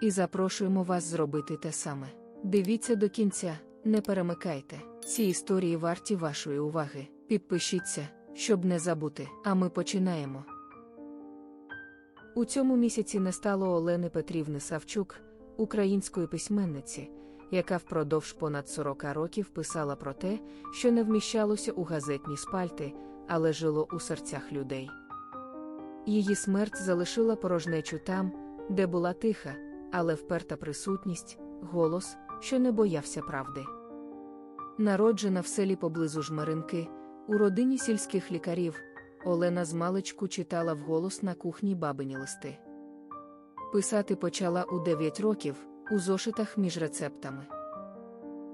і запрошуємо вас зробити те саме. Дивіться до кінця, не перемикайте. Ці історії варті вашої уваги. Підпишіться, щоб не забути. А ми починаємо. У цьому місяці не стало Олени Петрівни Савчук, української письменниці, яка впродовж понад 40 років писала про те, що не вміщалося у газетні спальти, але жило у серцях людей. Її смерть залишила порожнечу там, де була тиха, але вперта присутність, голос, що не боявся правди. Народжена в селі поблизу Жмеринки, у родині сільських лікарів, Олена з маличку читала вголос на кухні бабині листи. Писати почала у 9 років, у зошитах між рецептами.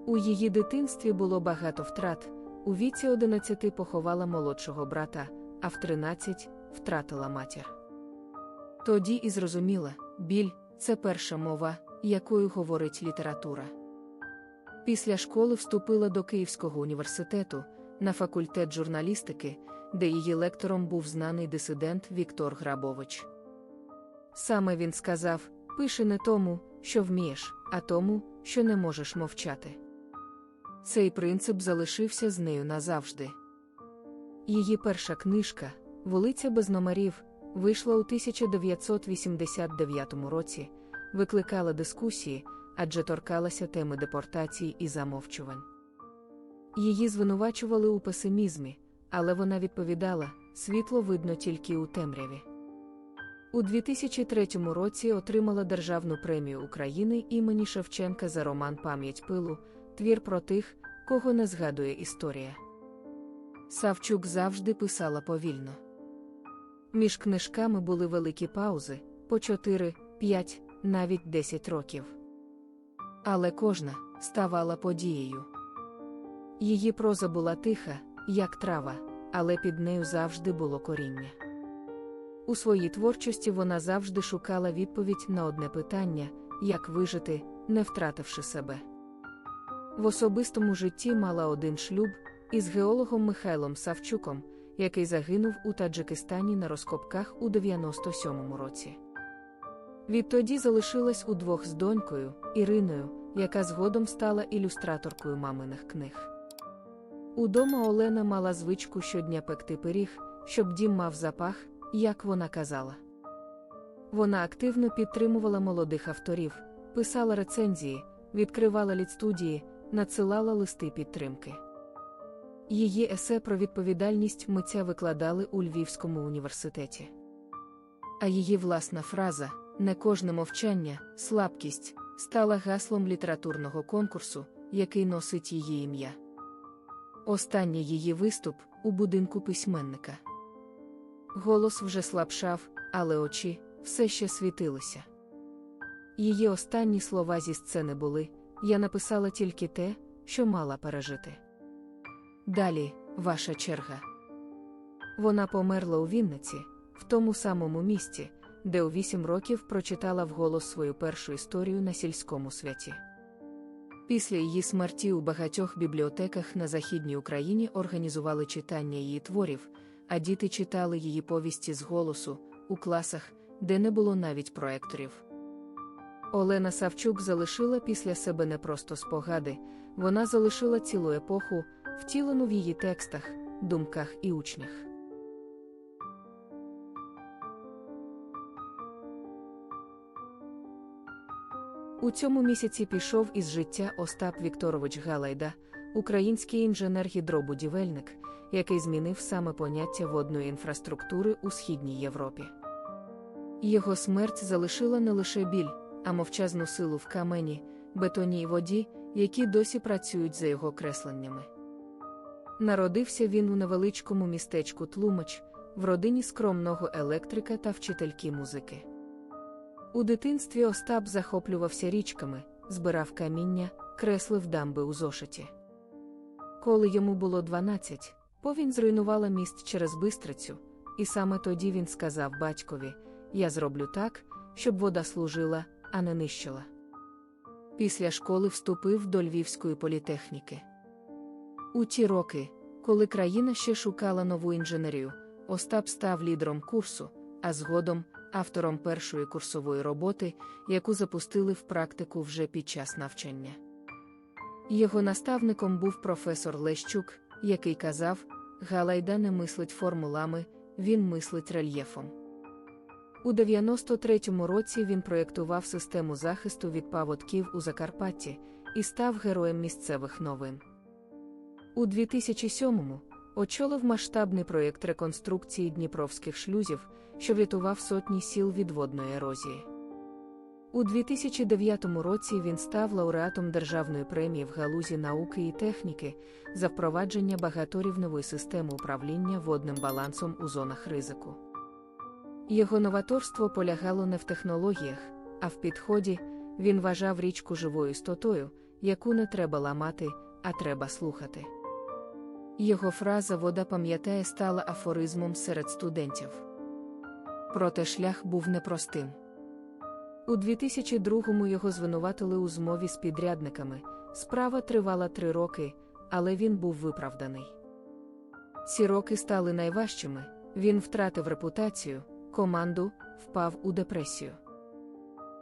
У її дитинстві було багато втрат, у віці 11 поховала молодшого брата, а в 13 втратила матір. Тоді і зрозуміла, біль це перша мова, якою говорить література. Після школи вступила до Київського університету на факультет журналістики, де її лектором був знаний дисидент Віктор Грабович. Саме він сказав: пиши не тому, що вмієш, а тому, що не можеш мовчати. Цей принцип залишився з нею назавжди. Її перша книжка, Вулиця без номерів, вийшла у 1989 році, викликала дискусії, адже торкалася теми депортації і замовчувань. Її звинувачували у песимізмі, але вона відповідала: світло видно тільки у темряві. У 2003 році отримала Державну премію України імені Шевченка за роман Пам'ять пилу, твір про тих, кого не згадує історія. Савчук завжди писала повільно. Між книжками були великі паузи по 4, 5, навіть 10 років. Але кожна ставала подією. Її проза була тиха, як трава, але під нею завжди було коріння. У своїй творчості вона завжди шукала відповідь на одне питання як вижити, не втративши себе. В особистому житті мала один шлюб із геологом Михайлом Савчуком, який загинув у Таджикистані на розкопках у 97-му році. Відтоді залишилась удвох з донькою Іриною, яка згодом стала ілюстраторкою маминих книг. Удома Олена мала звичку щодня пекти пиріг, щоб дім мав запах, як вона казала. Вона активно підтримувала молодих авторів, писала рецензії, відкривала лідстудії, надсилала листи підтримки. Її есе про відповідальність митця викладали у Львівському університеті. А її власна фраза не кожне мовчання, слабкість стала гаслом літературного конкурсу, який носить її ім'я. Останній її виступ у будинку письменника. Голос вже слабшав, але очі все ще світилися. Її останні слова зі сцени були: Я написала тільки те, що мала пережити. Далі, ваша черга. Вона померла у Вінниці, в тому самому місці, де у вісім років прочитала вголос свою першу історію на сільському святі. Після її смерті у багатьох бібліотеках на Західній Україні організували читання її творів, а діти читали її повісті з голосу у класах, де не було навіть проекторів. Олена Савчук залишила після себе не просто спогади, вона залишила цілу епоху, втілену в її текстах, думках і учнях. У цьому місяці пішов із життя Остап Вікторович Галайда, український інженер-гідробудівельник, який змінив саме поняття водної інфраструктури у східній Європі. Його смерть залишила не лише біль, а мовчазну силу в камені, бетоні й воді, які досі працюють за його кресленнями. Народився він у невеличкому містечку Тлумач, в родині скромного електрика та вчительки музики. У дитинстві Остап захоплювався річками, збирав каміння, креслив дамби у зошиті. Коли йому було 12, повінь зруйнувала міст через бистрицю, і саме тоді він сказав батькові: Я зроблю так, щоб вода служила, а не нищила. Після школи вступив до Львівської політехніки. У ті роки, коли країна ще шукала нову інженерію, Остап став лідером курсу, а згодом автором першої курсової роботи, яку запустили в практику вже під час навчання. Його наставником був професор Лещук, який казав: Галайда не мислить формулами, він мислить рельєфом. У 93-му році він проєктував систему захисту від паводків у Закарпатті і став героєм місцевих новин. У 2007-му очолив масштабний проєкт реконструкції дніпровських шлюзів, що врятував сотні сіл від водної ерозії. У 2009 році він став лауреатом Державної премії в галузі науки і техніки за впровадження багаторівневої системи управління водним балансом у зонах ризику. Його новаторство полягало не в технологіях, а в підході він вважав річку живою істотою, яку не треба ламати, а треба слухати. Його фраза Вода пам'ятає стала афоризмом серед студентів. Проте шлях був непростим. У 2002-му його звинуватили у змові з підрядниками. Справа тривала три роки, але він був виправданий. Ці роки стали найважчими, він втратив репутацію, команду, впав у депресію.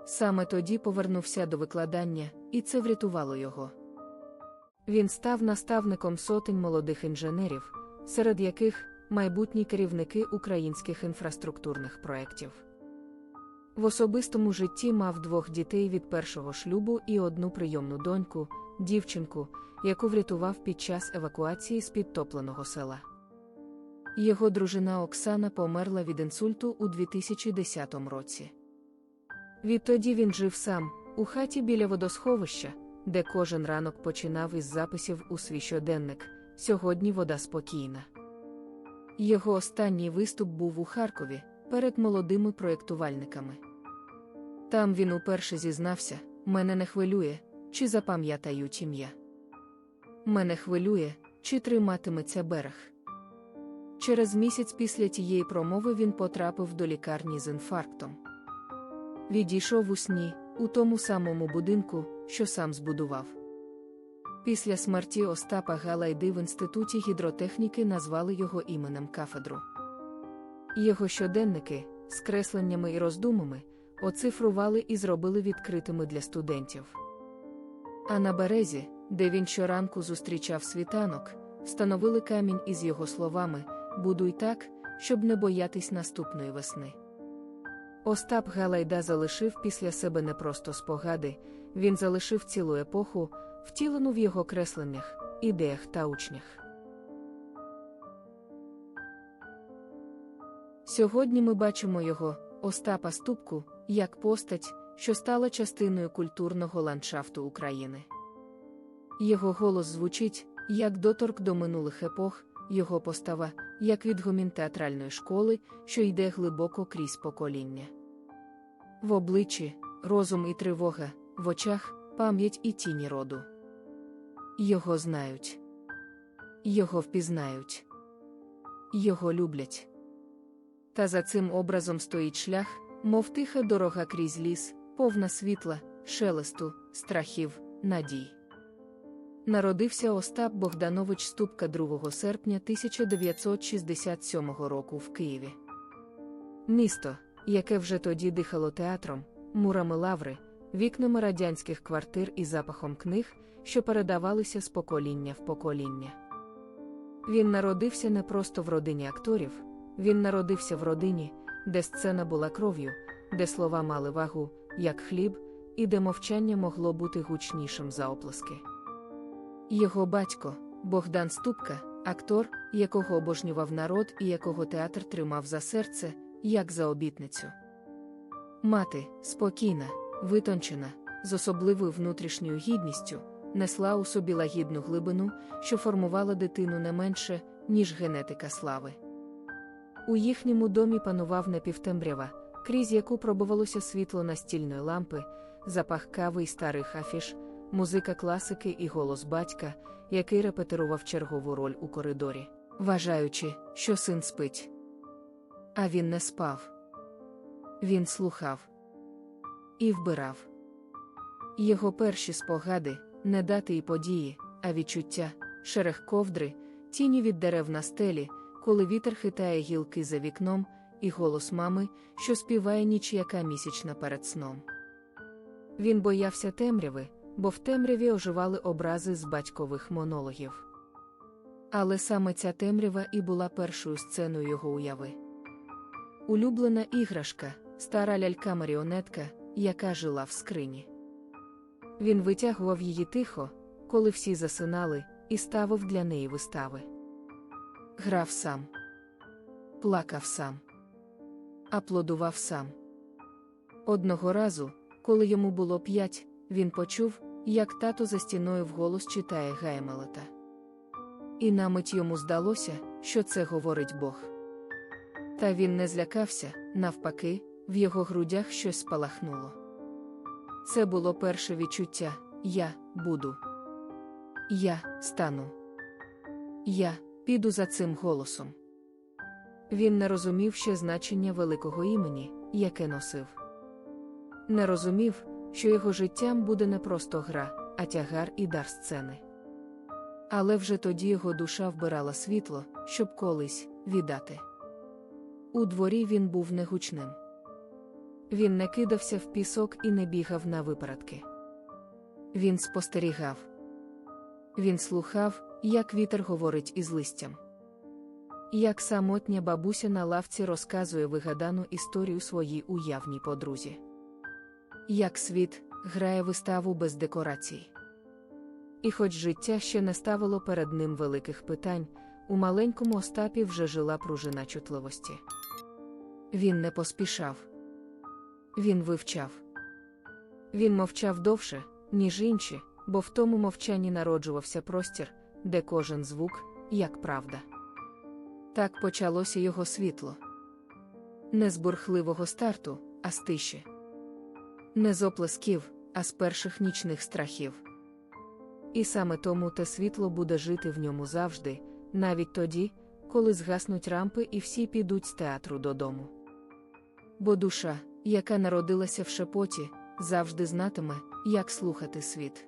Саме тоді повернувся до викладання, і це врятувало його. Він став наставником сотень молодих інженерів, серед яких майбутні керівники українських інфраструктурних проєктів. В особистому житті мав двох дітей від першого шлюбу і одну прийомну доньку, дівчинку, яку врятував під час евакуації з підтопленого села. Його дружина Оксана померла від інсульту у 2010 році. Відтоді він жив сам, у хаті біля водосховища, де кожен ранок починав із записів у свій щоденник Сьогодні вода спокійна. Його останній виступ був у Харкові перед молодими проєктувальниками. Там він уперше зізнався: мене не хвилює, чи запам'ятають ім'я. Мене хвилює, чи триматиметься берег. Через місяць після тієї промови він потрапив до лікарні з інфарктом. Відійшов у сні, у тому самому будинку, що сам збудував. Після смерті Остапа Галайди в Інституті гідротехніки назвали його іменем кафедру. Його щоденники, з кресленнями і роздумами, оцифрували і зробили відкритими для студентів. А на березі, де він щоранку зустрічав світанок, встановили камінь із його словами Будуй так, щоб не боятись наступної весни. Остап Галайда залишив після себе не просто спогади, він залишив цілу епоху, втілену в його кресленнях, ідеях та учнях. Сьогодні ми бачимо його, Остапа Ступку, як постать, що стала частиною культурного ландшафту України. Його голос звучить, як доторк до минулих епох, його постава, як відгомін театральної школи, що йде глибоко крізь покоління. В обличчі розум і тривога, в очах пам'ять і тіні роду. Його знають, його впізнають, його люблять. Та за цим образом стоїть шлях, мов тиха дорога крізь ліс, повна світла, шелесту, страхів, надій. Народився Остап Богданович Ступка 2 серпня 1967 року в Києві. Місто, яке вже тоді дихало театром, мурами лаври, вікнами радянських квартир і запахом книг, що передавалися з покоління в покоління. Він народився не просто в родині акторів, він народився в родині, де сцена була кров'ю, де слова мали вагу, як хліб, і де мовчання могло бути гучнішим за оплески. Його батько, Богдан Ступка, актор, якого обожнював народ і якого театр тримав за серце, як за обітницю. Мати, спокійна, витончена, з особливою внутрішньою гідністю, несла у собі лагідну глибину, що формувала дитину не менше, ніж генетика слави. У їхньому домі панував напівтемрява, крізь яку пробувалося світло настільної лампи, запах кави й старих афіш, музика класики і голос батька, який репетирував чергову роль у коридорі, вважаючи, що син спить. А він не спав. Він слухав і вбирав. Його перші спогади не дати і події, а відчуття, шерех ковдри, тіні від дерев на стелі, коли вітер хитає гілки за вікном, і голос мами, що співає ніч яка місячна перед сном. Він боявся темряви, бо в темряві оживали образи з батькових монологів. Але саме ця темрява і була першою сценою його уяви. Улюблена іграшка, стара лялька-маріонетка, яка жила в скрині. Він витягував її тихо, коли всі засинали, і ставив для неї вистави. Грав сам, плакав сам, аплодував сам. Одного разу, коли йому було п'ять, він почув, як тато за стіною вголос читає Гаймелета. І на мить йому здалося, що це говорить Бог. Та він не злякався, навпаки, в його грудях щось спалахнуло. Це було перше відчуття я буду. Я стану. Я піду за цим голосом. Він не розумів ще значення великого імені, яке носив. Не розумів, що його життям буде не просто гра, а тягар і дар сцени. Але вже тоді його душа вбирала світло, щоб колись віддати. У дворі він був негучним. Він не кидався в пісок і не бігав на випередки. Він спостерігав. Він слухав, як вітер говорить із листям. Як самотня бабуся на лавці розказує вигадану історію своїй уявній подрузі. Як світ грає виставу без декорацій. І хоч життя ще не ставило перед ним великих питань, у маленькому Остапі вже жила пружина чутливості. Він не поспішав. Він вивчав. Він мовчав довше, ніж інші, бо в тому мовчанні народжувався простір, де кожен звук, як правда. Так почалося його світло. Не з бурхливого старту, а з тиші. Не з оплесків, а з перших нічних страхів. І саме тому те світло буде жити в ньому завжди, навіть тоді, коли згаснуть рампи і всі підуть з театру додому. Бо душа, яка народилася в шепоті, завжди знатиме, як слухати світ.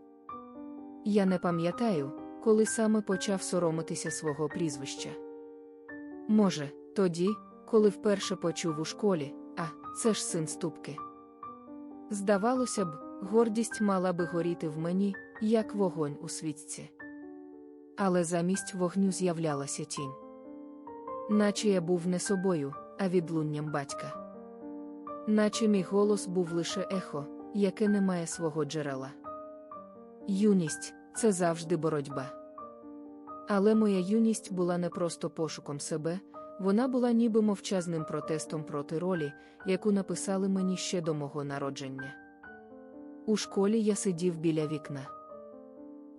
Я не пам'ятаю, коли саме почав соромитися свого прізвища. Може, тоді, коли вперше почув у школі, а це ж син ступки. Здавалося б, гордість мала би горіти в мені, як вогонь у свічці. Але замість вогню з'являлася тінь. Наче я був не собою, а відлунням батька. Наче мій голос був лише ехо, яке не має свого джерела. Юність це завжди боротьба. Але моя юність була не просто пошуком себе, вона була ніби мовчазним протестом проти ролі, яку написали мені ще до мого народження. У школі я сидів біля вікна.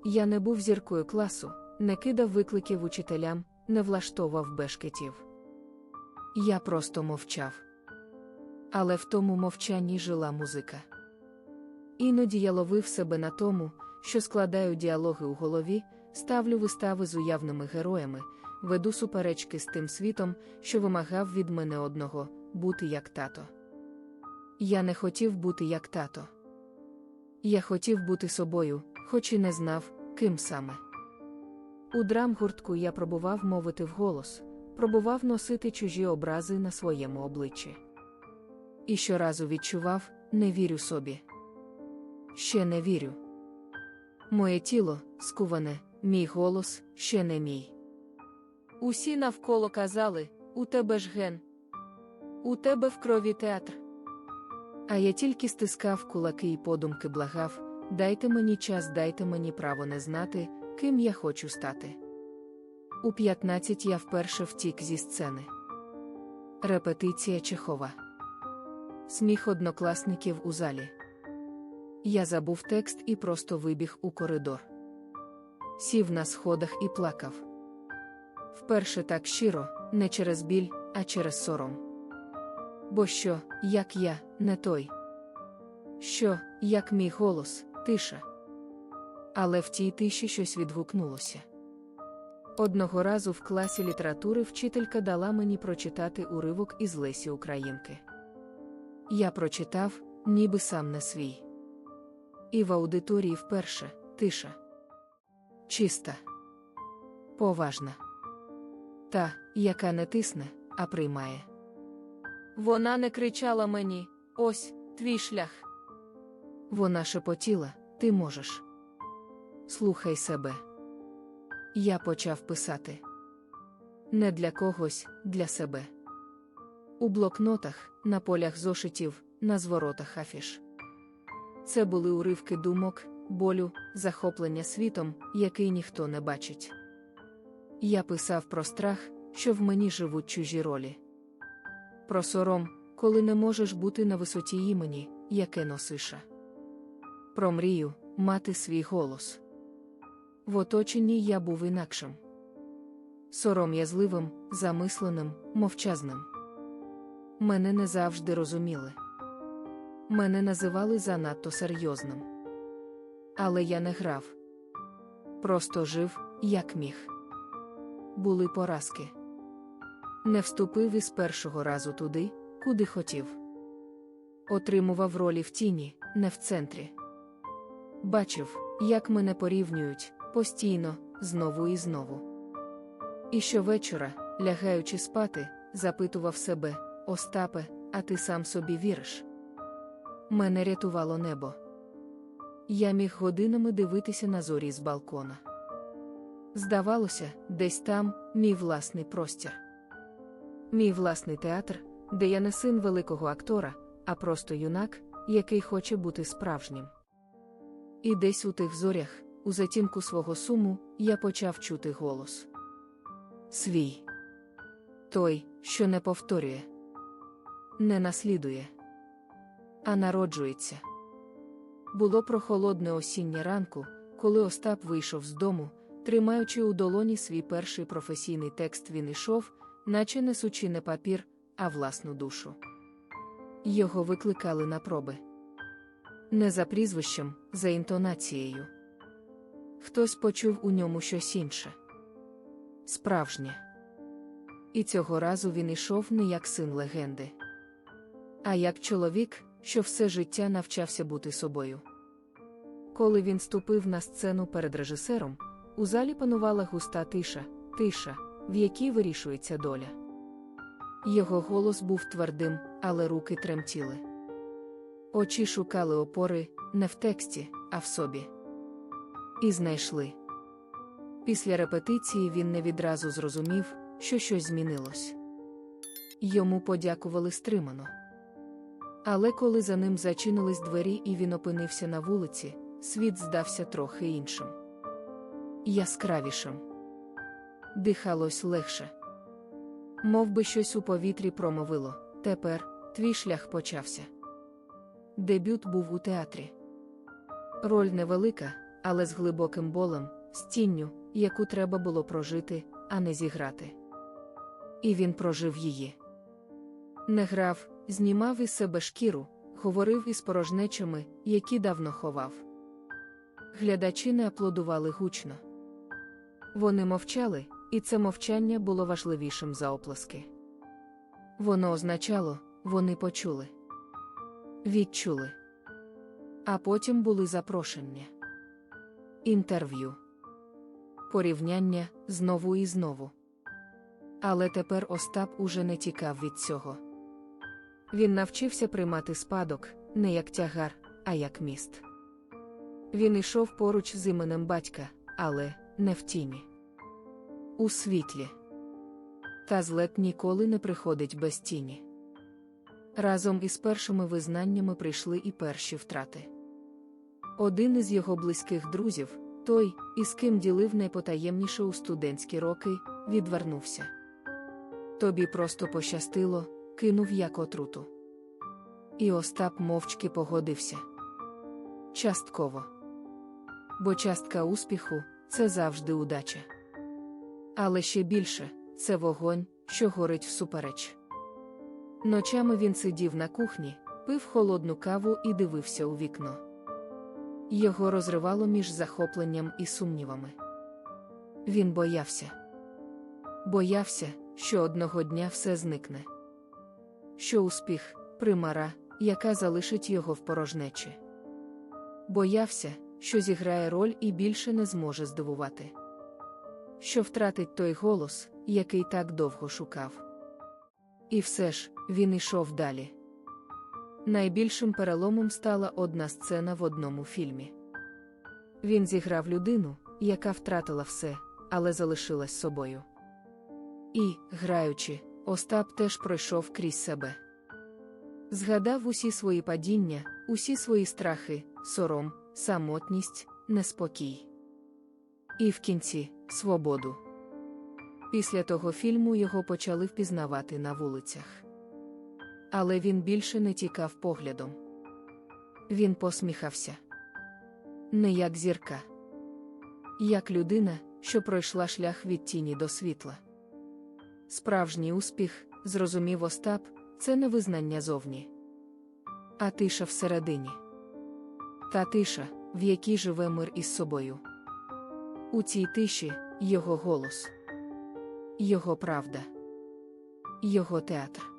Я не був зіркою класу, не кидав викликів учителям, не влаштовував бешкетів. Я просто мовчав. Але в тому мовчанні жила музика. Іноді я ловив себе на тому, що складаю діалоги у голові, ставлю вистави з уявними героями, веду суперечки з тим світом, що вимагав від мене одного бути як тато. Я не хотів бути як тато. Я хотів бути собою, хоч і не знав, ким саме. У драмгуртку я пробував мовити вголос, пробував носити чужі образи на своєму обличчі. І щоразу відчував, не вірю собі. Ще не вірю. Моє тіло скуване, мій голос ще не мій. Усі навколо казали у тебе ж ген, у тебе в крові театр. А я тільки стискав кулаки і подумки благав дайте мені час, дайте мені право не знати, ким я хочу стати. У 15 я вперше втік зі сцени. Репетиція Чехова. Сміх однокласників у залі. Я забув текст і просто вибіг у коридор. Сів на сходах і плакав. Вперше так щиро, не через біль, а через сором. Бо що, як я, не той? Що, як мій голос, тиша? Але в тій тиші щось відгукнулося. Одного разу в класі літератури вчителька дала мені прочитати уривок із Лесі Українки. Я прочитав, ніби сам не свій. І в аудиторії вперше тиша. Чиста, поважна. Та, яка не тисне, а приймає. Вона не кричала мені ось твій шлях. Вона шепотіла ти можеш. Слухай себе. Я почав писати. Не для когось, для себе. У блокнотах, на полях зошитів, на зворотах афіш. Це були уривки думок, болю, захоплення світом, який ніхто не бачить. Я писав про страх, що в мені живуть чужі ролі. Про сором, коли не можеш бути на висоті імені, яке носиша. Про мрію мати свій голос. В оточенні я був інакшим. Сором'язливим, замисленим, мовчазним. Мене не завжди розуміли. Мене називали занадто серйозним. Але я не грав. Просто жив, як міг. Були поразки. Не вступив із першого разу туди, куди хотів. Отримував ролі в тіні, не в центрі. Бачив, як мене порівнюють постійно, знову і знову. І щовечора, лягаючи спати, запитував себе Остапе, а ти сам собі віриш? Мене рятувало небо. Я міг годинами дивитися на зорі з балкона. Здавалося, десь там мій власний простір. Мій власний театр, де я не син великого актора, а просто юнак, який хоче бути справжнім. І десь у тих зорях, у затінку свого суму, я почав чути голос. Свій той, що не повторює, не наслідує, а народжується. Було прохолодне осіннє ранку, коли Остап вийшов з дому, тримаючи у долоні свій перший професійний текст, він ішов, наче несучи не папір, а власну душу. Його викликали на проби. Не за прізвищем, за інтонацією. Хтось почув у ньому щось інше. Справжнє. І цього разу він ішов не як син легенди, а як чоловік, що все життя навчався бути собою. Коли він ступив на сцену перед режисером, у залі панувала густа тиша, тиша, в якій вирішується доля. Його голос був твердим, але руки тремтіли. Очі шукали опори не в тексті, а в собі. І знайшли. Після репетиції він не відразу зрозумів, що щось змінилось. Йому подякували стримано. Але коли за ним зачинились двері і він опинився на вулиці, світ здався трохи іншим. Яскравішим. Дихалось легше. Мов би щось у повітрі промовило тепер твій шлях почався. Дебют був у театрі. Роль невелика, але з глибоким болем, з тінню, яку треба було прожити, а не зіграти. І він прожив її. Не грав, знімав із себе шкіру, говорив із порожнечами, які давно ховав. Глядачі не аплодували гучно. Вони мовчали, і це мовчання було важливішим за оплески. Воно означало, вони почули, відчули. А потім були запрошення, інтерв'ю, порівняння знову і знову. Але тепер Остап уже не тікав від цього. Він навчився приймати спадок не як тягар, а як міст. Він йшов поруч з іменем батька, але не в тіні. У світлі. Та злет ніколи не приходить без тіні. Разом із першими визнаннями прийшли і перші втрати. Один із його близьких друзів, той, із ким ділив найпотаємніше у студентські роки, відвернувся. Тобі просто пощастило, кинув як отруту. І Остап мовчки погодився. Частково. Бо частка успіху це завжди удача. Але ще більше це вогонь, що горить всупереч. Ночами він сидів на кухні, пив холодну каву і дивився у вікно. Його розривало між захопленням і сумнівами. Він боявся. Боявся, що одного дня все зникне. Що успіх примара, яка залишить його в порожнечі. Боявся, що зіграє роль і більше не зможе здивувати. Що втратить той голос, який так довго шукав. І все ж він ішов далі. Найбільшим переломом стала одна сцена в одному фільмі. Він зіграв людину, яка втратила все, але залишилась собою. І, граючи, Остап теж пройшов крізь себе. Згадав усі свої падіння, усі свої страхи, сором, самотність, неспокій. І в кінці свободу. Після того фільму його почали впізнавати на вулицях. Але він більше не тікав поглядом. Він посміхався. Не як зірка, як людина, що пройшла шлях від тіні до світла. Справжній успіх, зрозумів Остап, це не визнання зовні, а тиша всередині. Та тиша, в якій живе мир із собою. У цій тиші його голос, його правда, його театр.